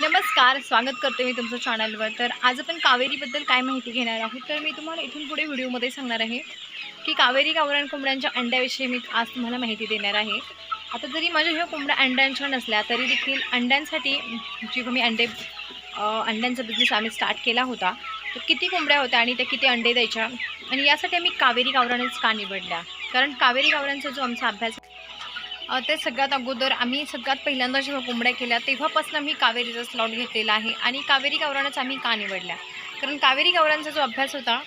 नमस्कार स्वागत करते मी तुमचं चॅनलवर तर आज आपण कावेरीबद्दल काय माहिती घेणार आहोत? तर मी तुम्हाला इथून पुढे व्हिडिओमध्ये सांगणार आहे की कावेरी गावरान कोंबड्यांच्या अंड्याविषयी मी आज तुम्हाला माहिती देणार आहे. आता जरी माझ्या ह्या कोंबड्या अंड्यांच्या नसल्या तरी देखील अंड्यांसाठी जेव्हा मी अंडे अंड्यांचा बिझनेस आम्ही स्टार्ट केला होता तर किती कोंबड्या होत्या आणि त्या किती अंडे द्यायच्या? आणि यासाठी आम्ही कावेरी गावरानच का निवडल्या? कारण कावेरी गावरांचा जो आमचा अभ्यास ते सगळ्यात अगोदर आम्ही सगळ्यात पहिल्यांदा जेव्हा कोंबड्या केल्या तेव्हापासून आम्ही कावेरीचा स्लॉट घेतलेला आहे आणि कावेरी गावरानच आम्ही का निवडल्या? कारण कावेरी गावरांचा जो अभ्यास होता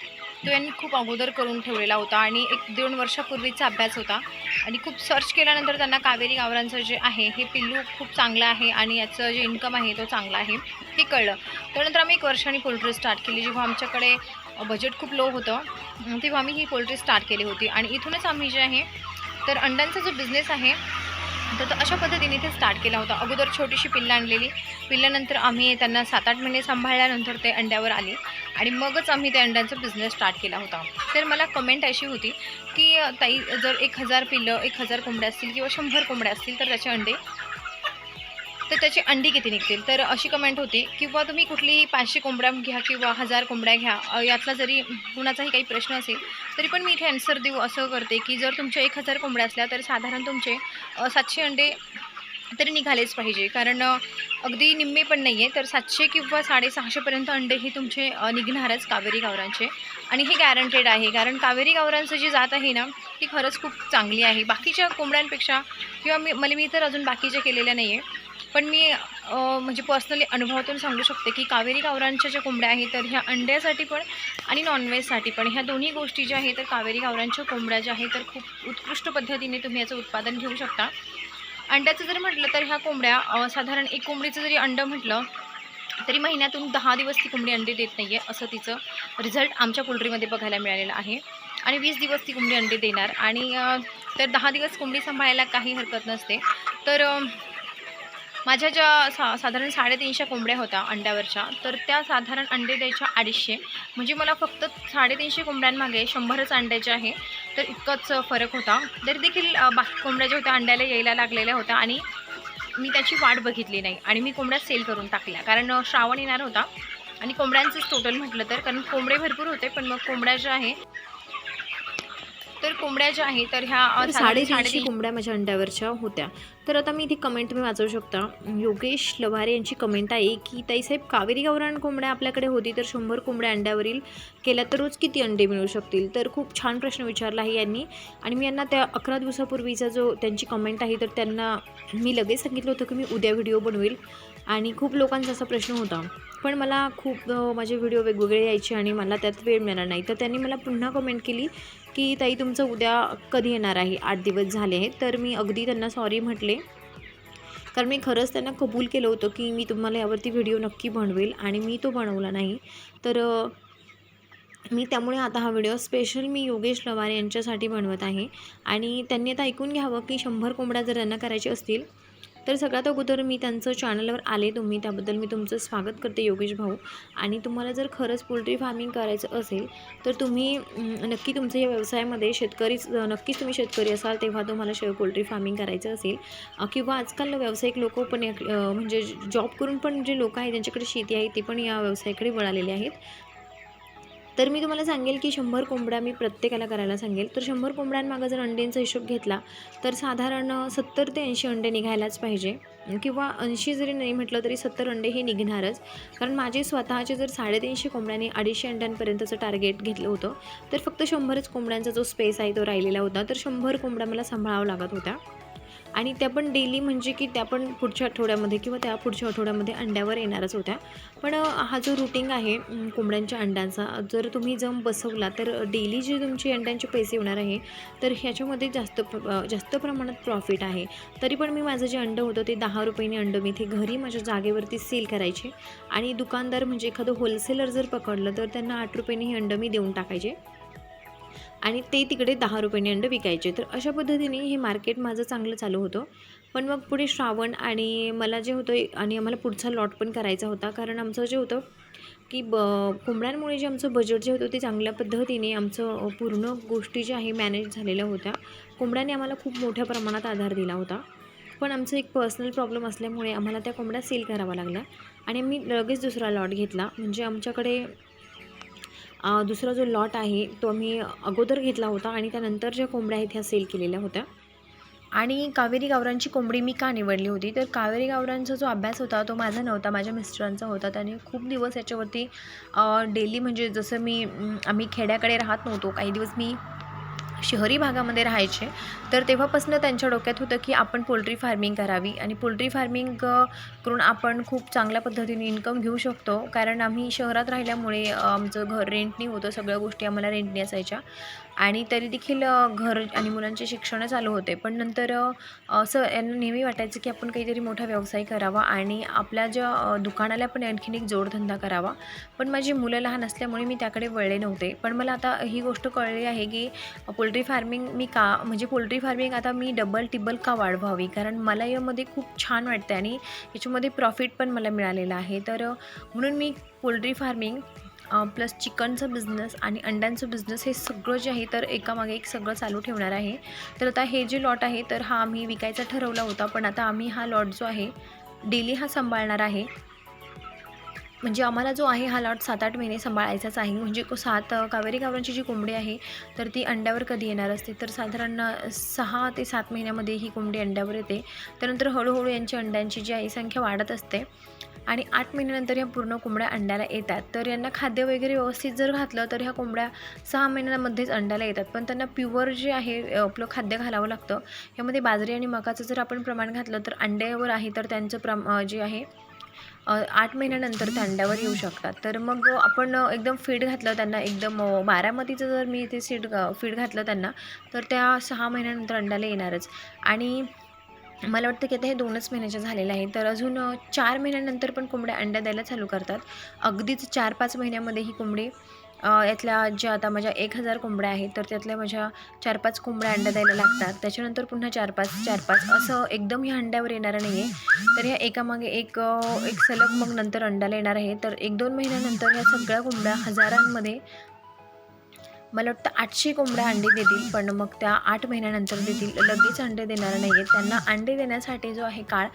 तो यांनी खूप अगोदर करून ठेवलेला होता आणि एक दोन वर्षापूर्वीचा अभ्यास होता आणि खूप सर्च केल्यानंतर त्यांना कावेरी गावरांचं जे आहे हे पिल्लू खूप चांगलं आहे आणि याचं जे इन्कम आहे तो चांगला आहे हे कळलं. त्यानंतर आम्ही एक वर्षाने पोल्ट्री स्टार्ट केली जेव्हा आमच्याकडे बजेट खूप लो होतं तेव्हा आम्ही ही पोल्ट्री स्टार्ट केली होती आणि इथूनच आम्ही जे आहे तर अंड्यांचा जो बिझनेस आहे तर तो अशा पद्धतीने इथे स्टार्ट केला होता. अगोदर छोटीशी पिल्लं आणलेली. पिल्ल्यानंतर आम्ही त्यांना सात आठ महिने सांभाळल्यानंतर ते अंड्यावर आले आणि मगच आम्ही त्या अंड्यांचा बिझनेस स्टार्ट केला होता. तर मला कमेंट अशी होती की ताई जर एक हजार पिल्लं एक हजार कोंबड्या असतील किंवा शंभर कोंबड्या असतील तर त्याचे अंडे तर त्याची अंडी किती निघतील? तर अशी कमेंट होती किंवा तुम्ही कुठलीही पाचशे कोंबड्या घ्या किंवा हजार कोंबड्या घ्या यातला जरी कुणाचाही काही प्रश्न असेल तरी पण मी इथे आन्सर देऊ असं करते की जर तुमच्या एक हजार कोंबड्या असल्या तर साधारण तुमचे सातशे अंडे तरी निघालेच पाहिजे. कारण अगदी निम्मे पण नाही आहे तर सातशे किंवा साडेसहाशेपर्यंत अंडे हे तुमचे निघणारच कावेरी गावरांचे. आणि हे गॅरंटेड आहे कारण कावेरी गावरांचं जी जात आहे ना ती खरंच खूप चांगली आहे. बाकीच्या कोंबड्यांपेक्षा किंवा मी मला मी तर अजून बाकीच्या केलेल्या नाही आहे पण मी म्हणजे पर्सनली अनुभवातून सांगू शकते की कावेरी गावरांच्या ज्या कोंबड्या आहेत तर ह्या अंड्यासाठी पण आणि नॉनव्हेजसाठी पण ह्या दोन्ही गोष्टी ज्या आहेत तर कावेरी गावरांच्या कोंबड्या ज्या आहेत तर खूप उत्कृष्ट पद्धतीने तुम्ही याचं उत्पादन घेऊ शकता. अंड्याचं जर म्हटलं तर ह्या कोंबड्या साधारण एक कोंबडीचं जरी अंडं म्हटलं तरी महिन्यातून दहा दिवस ती कोंबडी अंडी देत नाही आहे असं तिचं रिझल्ट आमच्या पोल्ट्रीमध्ये बघायला मिळालेलं आहे. आणि वीस दिवस ती कोंबडी अंडी देणार. आणि तर दहा दिवस कोंबडी सांभाळायला काही हरकत नसते. तर माझ्या ज्या सा साधारण साडेतीनशे कोंबड्या होत्या अंड्यावरच्या तर त्या साधारण अंडे द्यायच्या अडीचशे. म्हणजे मला फक्त साडेतीनशे कोंबड्यांमागे शंभरच अंड्याचे आहे. तर इतकाच फरक होता. तरी देखील बाकी कोंबड्या ज्या होत्या अंड्याला यायला लागलेल्या होत्या आणि मी त्याची वाट बघितली नाही आणि मी कोंबड्या सेल करून टाकल्या. कारण श्रावण येणार होता आणि कोंबड्यांचंच टोटल म्हटलं तर कारण कोंबडे भरपूर होते पण मग कोंबड्या ज्या आहे कोंबड्या ज्या आहे तर ह्या साधारण साडेतीनशे साडेतीन- कोंबड्या माझ्या अंड्यावरच्या होत्या. तर आता मी इथे कमेंट तुम्ही वाचवू शकता. योगेश लवारे यांची कमेंट आहे की ताईसाहेब कावेरी गावरान कोंबड्या आपल्याकडे होती तर शंभर कोंबड्या अंड्यावरील केल्या तर रोज किती अंडे मिळू शकतील? तर खूप छान प्रश्न विचारला आहे यांनी. आणि मी यांना त्या अकरा दिवसापूर्वीचा जो त्यांची कमेंट आहे तर त्यांना मी लगेच सांगितलं होतं की मी उद्या व्हिडिओ बनवेल. आणि खूप लोकांचा असा प्रश्न होता. पण मला खूप माझे व्हिडिओ वेगवेगळे यायचे आणि मला त्यात वेळ मिळाला नाही. तर त्यांनी मला पुन्हा कमेंट केली की ताई तुमचं उद्या कधी येणार आहे? आठ दिवस झाले आहेत. तर मी अगदी त्यांना सॉरी म्हटले. कारण मी खरंच त्यांना कबूल केलं होतं की मी तुम्हाला यावरती व्हिडिओ नक्की बनवेल आणि मी तो बनवला नाही. तर मी त्यामुळे आता हा व्हिडिओ स्पेशल मी योगेश लवारे यांच्यासाठी बनवत आहे. आणि त्यांनी आता ऐकून घ्यावं की शंभर कोंबड्या जर त्यांना करायचे असतील तर सगळ्यात अगोदर मी त्यांचं चॅनलवर आले तुम्ही त्याबद्दल मी तुमचं स्वागत करते योगेश भाऊ. आणि तुम्हाला जर खरंच पोल्ट्री फार्मिंग करायचं असेल तर तुम्ही नक्की तुमच्या या व्यवसायामध्ये शेतकरीच नक्कीच तुम्ही शेतकरी असाल तेव्हा तुम्हाला शे पोल्ट्री फार्मिंग करायचं असेल. किंवा आजकाल व्यावसायिक लोक पण या- म्हणजे जॉब करून पण जे लोक आहेत त्यांच्याकडे शेती आहे ते पण या व्यवसायाकडे वळालेले आहेत. तर मी तुम्हाला सांगेल की शंभर कोंबड्या मी प्रत्येकाला करायला सांगेल. तर शंभर कोंबड्यांमागं जर अंड्यांचा हिशोब घेतला तर साधारण सत्तर ते ऐंशी अंडे निघायलाच पाहिजे. किंवा ऐंशी जरी नाही म्हटलं तरी सत्तर अंडे हे निघणारच. कारण माझे स्वतःचे जर साडेतीनशे कोंबड्यांनी अडीचशे अंड्यांपर्यंतचं टार्गेट घेतलं होतं तर फक्त शंभरच कोंबड्यांचा जो स्पेस आहे तो राहिलेला होता. तर शंभर कोंबड्या मला सांभाळावं लागत होत्या. आणि त्या पण डेली म्हणजे की त्या पण पुढच्या आठवड्यामध्ये किंवा त्या पुढच्या आठवड्यामध्ये अंड्यावर येणारच होत्या. पण हा जो रुटीन आहे कोंबड्यांच्या अंड्यांचा जर तुम्ही जम बसवला तर डेली जे तुमचे अंड्यांचे पैसे होणार आहे तर ह्याच्यामध्ये जास्त प्र- जास्त प्रमाणात प्रॉफिट आहे. तरी पण मी माझं जे अंडं होतं ते दहा रुपयाने अंडं मी इथे घरी माझ्या जागेवरती सेल करायचे. आणि दुकानदार म्हणजे एखादं होलसेलर जर पकडलं तर त्यांना आठ रुपयाने हे अंडं मी देऊन टाकायचे. आणि ते तिकडे दहा रुपयाने अंडं विकायचे. तर अशा पद्धतीने हे मार्केट माझं चांगलं चालू होतं. पण मग पुढे श्रावण आणि मला जे होतं आणि आम्हाला पुढचा लॉट पण करायचा होता. कारण आमचं जे होतं की ब कोंबड्यांमुळे जे आमचं बजेट जे होतं ते चांगल्या पद्धतीने आमचं पूर्ण गोष्टी ज्या आहे मॅनेज झालेल्या होत्या. कोंबड्याने आम्हाला खूप मोठ्या प्रमाणात आधार दिला होता. पण आमचं एक पर्सनल प्रॉब्लेम असल्यामुळे आम्हाला त्या कोंबड्या सेल कराव्या लागल्या. आणि आम्ही लगेच दुसरा लॉट घेतला. म्हणजे आमच्याकडे दुसरा जो लॉट आहे तो आम्ही अगोदर घेतला होता आणि त्यानंतर ज्या कोंबड्या आहेत ह्या सेल केलेल्या होत्या. आणि कावेरी गावरांची कोंबडी मी का निवडली होती? तर कावेरी गावरांचा जो अभ्यास होता तो माझा नव्हता माझ्या मिस्टरांचा होता. त्याने खूप दिवस याच्यावरती डेली म्हणजे जसं मी आम्ही खेड्याकडे राहत नव्हतो काही दिवस मी शहरी भागामध्ये राहायचे तर तेव्हापासून त्यांच्या डोक्यात होतं की आपण पोल्ट्री फार्मिंग करावी. आणि पोल्ट्री फार्मिंग करून आपण खूप चांगल्या पद्धतीने इन्कम घेऊ शकतो. कारण आम्ही शहरात राहिल्यामुळे आमचं घर रेंटनी होतं सगळ्या गोष्टी आम्हाला रेंटनी असायच्या. आणि तरी देखील घर आणि मुलांचे शिक्षण चालू होते. पण नंतर असं यांना नेहमी वाटायचं की आपण काहीतरी मोठा व्यवसाय करावा आणि आपल्या ज्या दुकानाला पण आणखीन एक जोडधंदा करावा. पण माझी मुलं लहान असल्यामुळे मी त्याकडे वळले नव्हते. पण मला आता ही गोष्ट कळली आहे की पोल्ट्री फार्मिंग मी का म्हणजे पोल्ट्री फार्मिंग आता मी डबल टिबल का वाढवावी? कारण मला यामध्ये खूप छान वाटते आणि त्याच्यामध्ये प्रॉफिट पण मला मिळालेलं आहे. तर म्हणून मी पोल्ट्री फार्मिंग प्लस चिकनचं बिझनेस आणि अंड्यांचं बिझनेस हे सगळं जे आहे तर एकामागे एक सगळं चालू ठेवणार आहे. तर आता हे जे लॉट आहे तर हा आम्ही विकायचा ठरवला होता पण आता आम्ही हा लॉट जो आहे डेली हा सांभाळणार आहे. म्हणजे आम्हाला जो आहे हा लॉट सात आठ महिने सांभाळायचाच आहे. म्हणजे सात कावेरी गावरांची जी कोंबडी आहे तर ती अंड्यावर कधी येणार असते? तर साधारण सहा ते सात महिन्यामध्ये ही कोंबडी अंड्यावर येते. त्यानंतर हळूहळू यांची अंड्यांची जी आहे संख्या वाढत असते आणि आठ महिन्यानंतर या पूर्ण कोंबड्या अंड्याला येतात. तर यांना खाद्य वगैरे व्यवस्थित जर घातलं तर ह्या कोंबड्या सहा महिन्यांमध्येच अंड्याला येतात. पण त्यांना प्युअर जे आहे आपलं खाद्य घालावं लागतं. यामध्ये बाजरी आणि मकाचं जर आपण प्रमाण घातलं तर अंड्यावर आहे तर त्यांचं प्रम जे आहे आठ महिन्यानंतर ते अंड्यावर येऊ शकतात. तर मग आपण एकदम फीड घातलं त्यांना एकदम बारामतीचं जर मी इथे सीड फीड घातलं त्यांना तर त्या सहा महिन्यानंतर अंड्याला येणारच. आणि मला वाटतं की आता हे दोनच महिन्याचे झालेलं आहे तर अजून चार महिन्यानंतर पण कोंबड्या अंड्या द्यायला चालू करतात. अगदीच चार पाच महिन्यामध्ये ही कोंबडी यातल्या ज्या आता माझ्या एक हजार कोंबड्या आहेत तर त्यातल्या माझ्या चार पाच कोंबड्या अंड्या द्यायला लागतात. त्याच्यानंतर पुन्हा चार पाच चार पाच असं एकदम ह्या अंड्यावर येणारं नाही आहे तर ह्या एकामागे एक एक सलग मग नंतर अंड्याला येणार आहे. तर एक दोन महिन्यानंतर ह्या सगळ्या कोंबड्या हजारांमध्ये मला वाटतं आठशे कोंबड्या अंडे देतील पण मग त्या आठ महिन्यानंतर देतील. लगेच अंडे देणार नाही आहेत त्यांना अंडे देण्यासाठी जो आहे काळ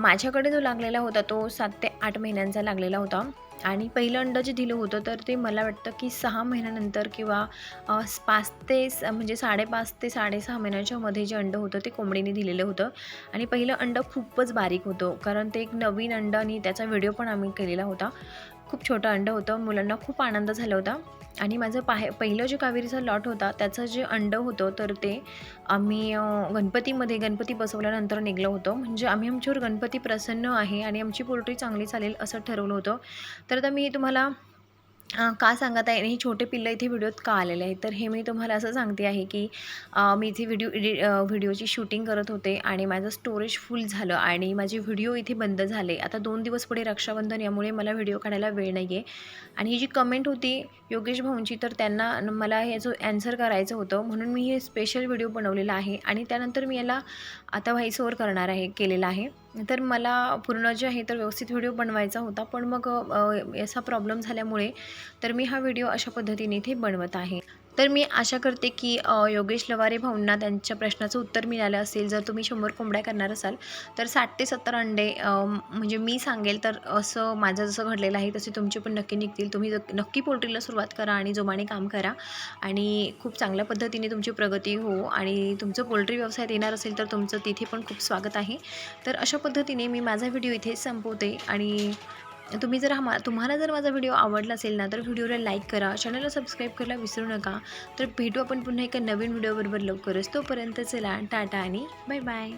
माझ्याकडे जो लागलेला होता तो सात ते आठ महिन्यांचा लागलेला होता. आणि पहिलं अंडं जे दिलं होतं तर ते मला वाटतं की सहा महिन्यानंतर किंवा पाच ते स- म्हणजे साडेपाच ते साडेसहा महिन्याच्या मध्ये जे अंडं होतं ते कोंबडीने दिलेलं होतं. आणि पहिलं अंडं खूपच बारीक होतं कारण ते एक नवीन अंडं आणि त्याचा व्हिडिओ पण आम्ही केलेला होता. खूप छोटं अंडं होतं. मुलांना खूप आनंद झाला होता. आणि माझं पाहे पहिलं जे कावेरीचा लॉट होता त्याचं जे अंडं होतं तर ते आम्ही गणपतीमध्ये गणपती बसवल्यानंतर निघलं होतं. म्हणजे आम्ही आमच्यावर गणपती प्रसन्न आहे आणि आमची पोल्ट्री चांगली चालेल असं ठरवलं होतं. तर आता मी तुम्हाला का सांगत आहे? हे छोटे पिल्लं इथे व्हिडिओत का आलेले आहेत? तर हे मी तुम्हाला असं सांगते आहे की मी इथे व्हिडिओ एडि व्हिडिओची शूटिंग करत होते आणि माझं स्टोरेज फुल झालं आणि माझे व्हिडिओ इथे बंद झाले. आता दोन दिवस पुढे रक्षाबंधन यामुळे मला व्हिडिओ काढायला वेळ नाही आहे आणि ही जी कमेंट होती योगेश भाऊंची तर त्यांना मला ह्याचं ॲन्सर करायचं होतं म्हणून मी हे स्पेशल व्हिडिओ बनवलेला आहे आणि त्यानंतर मी याला आता व्हाईस ओव्हर करणार आहे केलेला आहे. तर मला पूर्ण जे आहे तर व्यवस्थित व्हिडिओ बनवायचा होता पण मग असा प्रॉब्लेम झाल्यामुळे तर मी हा व्हिडिओ अशा पद्धतीने इथे बनवत आहे. तर मी आशा करते की योगेश लवारे भाऊंना त्यांच्या प्रश्नाचं उत्तर मिळालं असेल. जर तुम्ही शंभर कोंबड्या करणार असाल तर साठ ते सत्तर अंडे म्हणजे मी सांगेल तर असं माझं जसं घडलेलं आहे तसे तुमचे पण नक्की निघतील. तुम्ही जर- नक्की पोल्ट्रीला सुरुवात करा आणि जोमाने काम करा आणि खूप चांगल्या पद्धतीने तुमची प्रगती हो आणि तुमचं पोल्ट्री व्यवसायात येणार असेल तर तुमचं तिथे पण खूप स्वागत आहे. तर अशा पद्धतीने मी माझा व्हिडिओ इथेच संपवते आणि तुम्ही जर हा मा तुम्हाला जर माझा व्हिडिओ आवडला असेल ना तर व्हिडिओला लाईक करा चॅनलला सबस्क्राईब करायला विसरू नका तर भेटू आपण पुन्हा एका नवीन व्हिडिओबरोबर लवकरच. तोपर्यंत चला टाटा आणि बाय बाय.